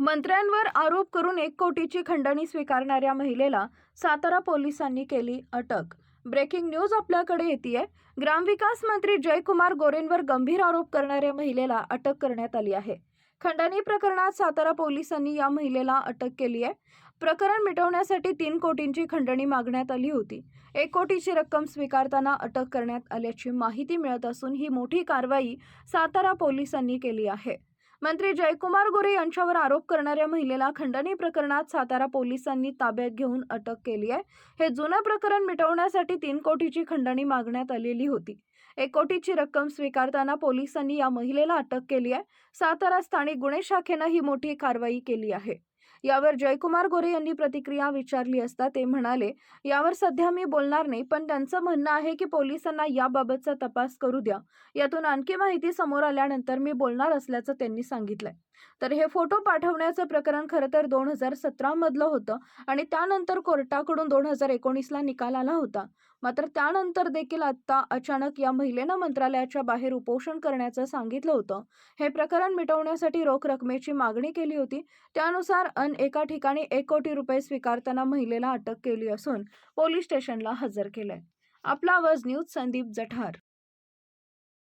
मंत्र्यांवर आरोप करून एक कोटीची खंडणी स्वीकारणाऱ्या महिलेला सातारा पोलिसांनी केली अटक. ब्रेकिंग न्यूज आपल्याकडे येते ग्रामविकास मंत्री जयकुमार गोरेंवर गंभीर आरोप करणाऱ्या महिलेला अटक करण्यात आली आहे. खंडणी प्रकरणात सातारा पोलिसांनी या महिलेला अटक केली आहे. प्रकरण मिटवण्यासाठी तीन कोटींची खंडणी मागण्यात आली होती. एक कोटीची रक्कम स्वीकारताना अटक करण्यात आल्याची माहिती मिळत असून ही मोठी कारवाई सातारा पोलिसांनी केली आहे. मंत्री जयकुमार गोरे यांच्यावर आरोप करणाऱ्या महिलेला खंडणी प्रकरणात सातारा पोलिसांनी ताब्यात घेऊन अटक केली आहे. हे जुनं प्रकरण मिटवण्यासाठी तीन कोटीची खंडणी मागण्यात आलेली होती. एक कोटीची रक्कम स्वीकारताना पोलिसांनी या महिलेला अटक केली आहे. सातारा स्थानिक गुन्हे शाखेनं ही मोठी कारवाई केली आहे. यावर जयकुमार गोरे यांनी प्रतिक्रिया विचारली असता ते म्हणाले यावर सध्या मी बोलणार नाही पण त्यांचं म्हणणं आहे की पोलिसांना याबाबतचा तपास करू द्या. यातून आणखी माहिती समोर आल्यानंतर मी बोलणार असल्याचं त्यांनी सांगितलंय. तर हे फोटो पाठवण्याचं प्रकरण खरं तर दोन हजार सतरा मधलं होतं आणि त्यानंतर कोर्टाकडून दोन हजार एकोणीसला निकाल आला होता. मात्र त्यानंतर देखील आत्ता अचानक या महिलेनं मंत्रालयाच्या बाहेर उपोषण करण्याचं सांगितलं होतं. हे प्रकरण मिटवण्यासाठी रोख रकमेची मागणी केली होती. त्यानुसार अन एका ठिकाणी एक कोटी रुपये स्वीकारताना महिलेला अटक केली असून पोलीस स्टेशनला हजर केलंय. आपला आवाज न्यूज संदीप जठार.